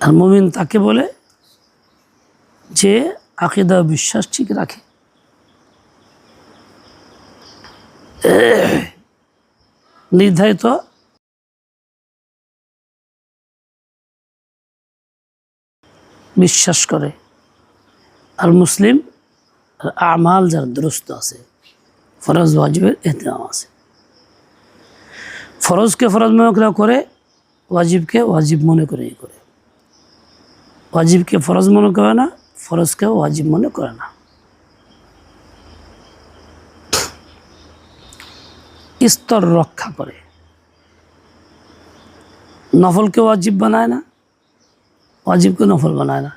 আর মুমিন তাকে বলে যে আকিদা বিশ্বাস ঠিক রাখে। নির্ধারিত বিশ্বাস করে। আর মুসলিম আমাল যার দুরস্ত আছে, ফরজ ওয়াজিবের এহতেমাম আছে। ফরজকে ফরজ মনে করে করে, ওয়াজিবকে ওয়াজিব মনে করেই করে। ওয়াজিবকে ফরজ মনে করে না ফরজকে ওয়াজিব মনে করে না। স্তর রক্ষা করে। নফলকে ওয়াজিব বানায় না, ওয়াজিবকে নফল বানায় না।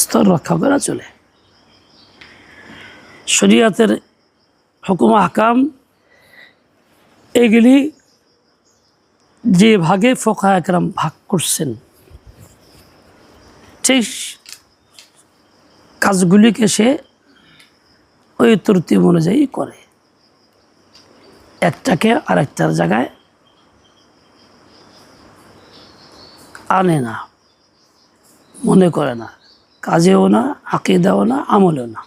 স্তর রক্ষা করা চলে। শরিয়াতের হুকুম হাকাম এগুলি যে ভাগে ফোকা একরাম ভাগ করছেন কাজগুলিকে সে ওই তরতিব অনুযায়ী করে। একটাকে আরেকটার জায়গায় আনে না, মনে করে না। কাজেও না, আকিদাও না, আমলেও না।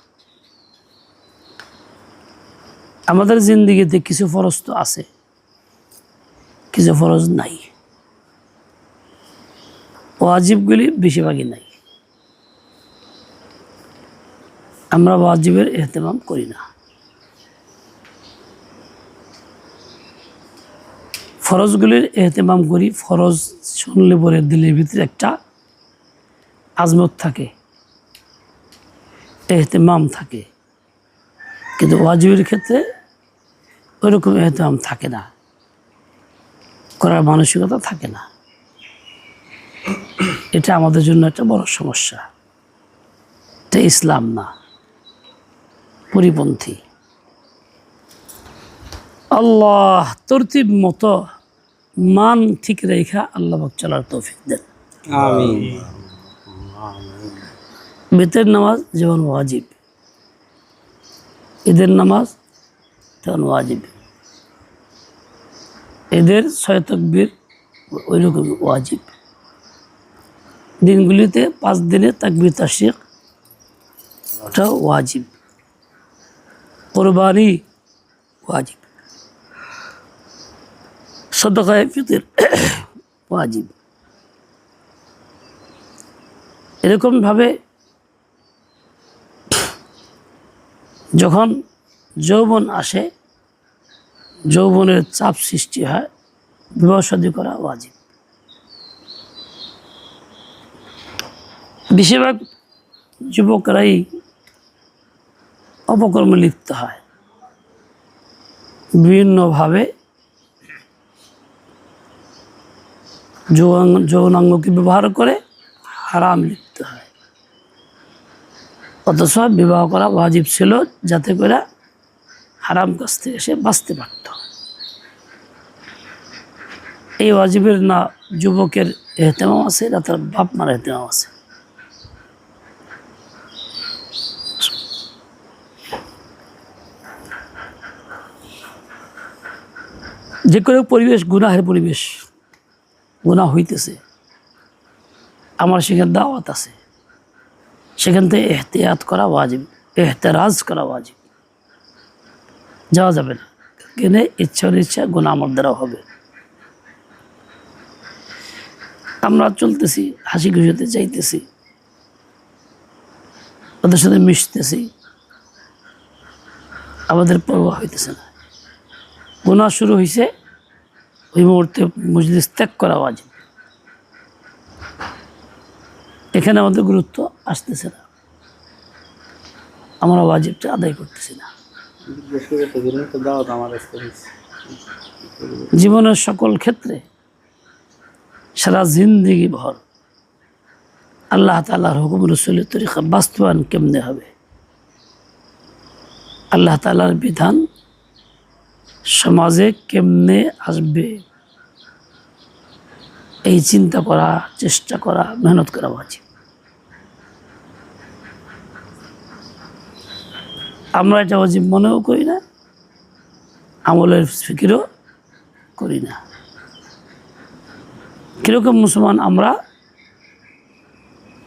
আমাদের জিন্দিগিতে কিছু ফরজ তো আছে, কিছু ফরজ নাই। ওয়াজিবগুলি বেশিরভাগই নাই। আমরা ওয়াজিবের এহতেমাম করি না। ফরজগুলির এহতেমাম করি, ফরজ শুনলে পরে দিলের ভিতরে একটা আজমত থাকে, এহতেমাম থাকে। কিন্তু ওয়াজিবের ক্ষেত্রে ওইরকম এহতেমাম থাকে না। করার মানসিকতা থাকে না। এটা আমাদের জন্য একটা বড় সমস্যা। এটা ইসলাম না। পরিপন্থী। আল্লাহ তরতিব মতো মান ঠিক রেখা আল্লাহ চলার তৌফিক দেন। বেতের নামাজ যেমন ওয়াজিব ঈদের নামাজ তেমন ওয়াজিব। এদের ছয় তকবীর ওই রকম ওয়াজিব। দিনগুলিতে পাঁচ দিনে তাকবির তাশিক ওটা ওয়াজিব। কোরবানি ওয়াজিব। সদকায় ফিতর ওয়াজিব। এরকমভাবে যখন যৌবন আসে, যৌবনের চাপ সৃষ্টি হয়, বিবাহ শাদী করা ওয়াজিব। বেশিরভাগ যুবকরাই অপকর্মে লিপ্ত হয়। বিভিন্নভাবে যৌন যৌনাঙ্গকে ব্যবহার করে হারাম লিপ্ত হয়। অথচ বিবাহ করা ওয়াজিব ছিল যাতে করে হারাম কাছ থেকে সে বাঁচতে পারত। এই ওয়াজিবের না, যুবকের এহতেমাম আছে, না তার বাপ মার এহতেমাম আছে। যে কোনো পরিবেশ, গুনাহের পরিবেশ, গুনাহ হইতেছে। আমার সেখানে দাওয়াত আছে। সেখান থেকে এহতিয়াত করা ওয়াজিব, এহতেরাজ করা ওয়াজিব। যাওয়া যাবে না। কেনে? ইচ্ছা ইচ্ছা গুণা আমার দ্বারা হবে। আমরা চলতেছি, হাসি খুশিতে যাইতেছি। ওদের সাথে মিশতেছি। আমাদের পরোয়া হইতেছে না। গুণা শুরু হয়েছে ওই মুহূর্তে মজলিস ত্যাগ করা ওয়াজিব। এখানে আমাদের গুরুত্ব আসতেছে না। আমরা ওয়াজিবটা আদায় করতেছি না। জীবনের সকল ক্ষেত্রে সারা জিন্দিগি ভর আল্লাহ তালার হুকুম রসুলের তরিকা বাস্তবায়ন কেমনে হবে? আল্লাহ তালার বিধান সমাজে কেমনে আসবে? এই চিন্তা করা, চেষ্টা করা, মেহনত করা উচিত। আমরা এটা অজীব মনেও করি না, আমলের ফিকিরও করি না। কীরকম মুসলমান আমরা,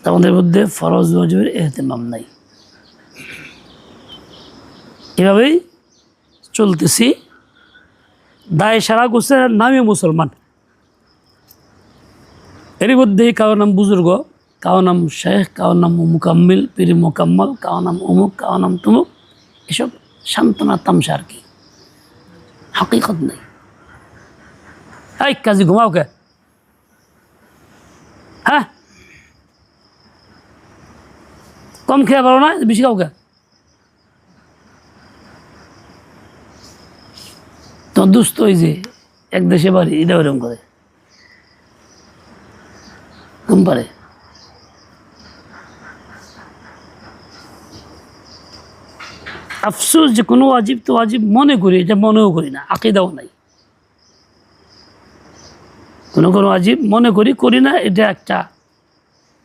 আমাদের মধ্যে ফরজ ওয়াজিবের এহতেমাম নাই। এভাবেই চলতেছি। দায় সারা গোছের নামে মুসলমান। এর মধ্যেই কারও নাম বুজুর্গ কারও নাম শেখ কারও নাম মুকাম্মিল, পীর মোকাম্মল কারও নাম অমুক কারও নাম তুমুক, এসব সান্ত্বনা, তামসা আর কি। হাকিকত নেই। এই কাজী ঘুমাও কে? হ্যাঁ? কম খেয়ে পারো না, বেশি খাও কে? দুস্থ ওই যে এক দেশে বাড়ি, এটা ওরকম করে। ঘুম পারে আফসোস যে কোনো ওয়াজিব তো ওয়াজিব মনে করি, এটা মনেও করি না, আকিদাও নাই। কোনো কোনো ওয়াজিব মনে করি করি না, এটা একটা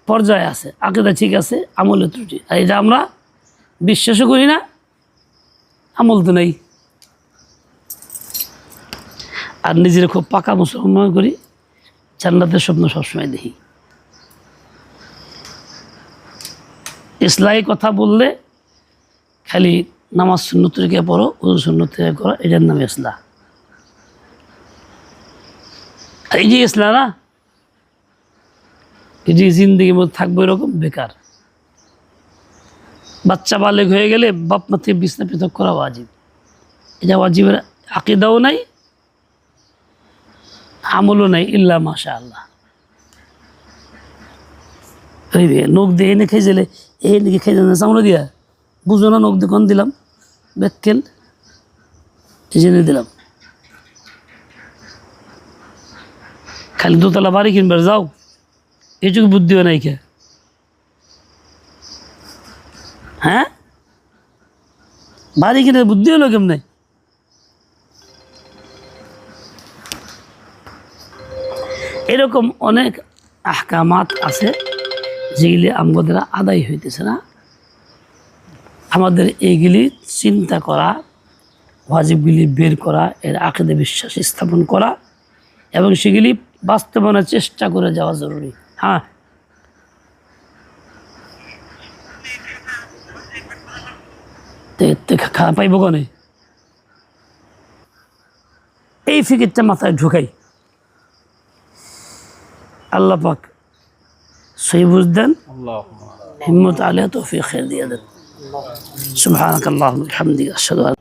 পর্যায়ে আছে, আকিদা ঠিক আছে আমলে ত্রুটি। আর এটা আমরা বিশ্বাসও করি না, আমল তো নেই। আর নিজের খুব পাকা মুসলমান করি, জান্নাতের স্বপ্ন সবসময় দেখি। ইসলামী কথা বললে খালি নামাজ শূন্য থেকে পড়ো উজু শূন্য থেকে করো, এটার নাম ইসলাম এই যে ইসলাম না এই যে জিন্দগির মধ্যে থাকব এরকম, বেকার। বাচ্চা বালেক হয়ে গেলে বাপ মা থেকে বিছনা পৃথক করা ওয়াজিব। এটা ওয়াজিবের আকিদাও নাই আমলও নাই ইল্লা মাশা আল্লাহ নখ দিয়ে এনে খেয়ে গেলে, এই নাকি খেয়ে যাবে চামড়া দিয়া? বুঝো না নখ দিয়ে দিলাম? ব্যাককেল? জেনে দিলাম। খালি দোতলা বাড়ি কিনবার, যাও। এইটুকু বুদ্ধিও নাই কে হ্যাঁ? বাড়ি কিনে বুদ্ধি হলো কেমনে? এরকম অনেক আহকামাত আছে যেগুলি আমাদের আদায় হইতেছে না। আমাদের এইগুলি চিন্তা করা, ওয়াজিবগুলি বের করা, এর আকেদে বিশ্বাস স্থাপন করা এবং সেগুলি বাস্তবায়নের চেষ্টা করে যাওয়া জরুরি। হ্যাঁ। খাওয়া পাইব কনে? এই ফিকিরটা মাথায় ঢুকাই। আল্লাহ পাক সহি বুঝ দেন আল্লাহ হিম্মত আলিয়া তৌফিক খেয়ে দিয়ে দেন সুবহানাক আল্লাহুম্মা ওয়া বিহামদিকা আশহাদু আন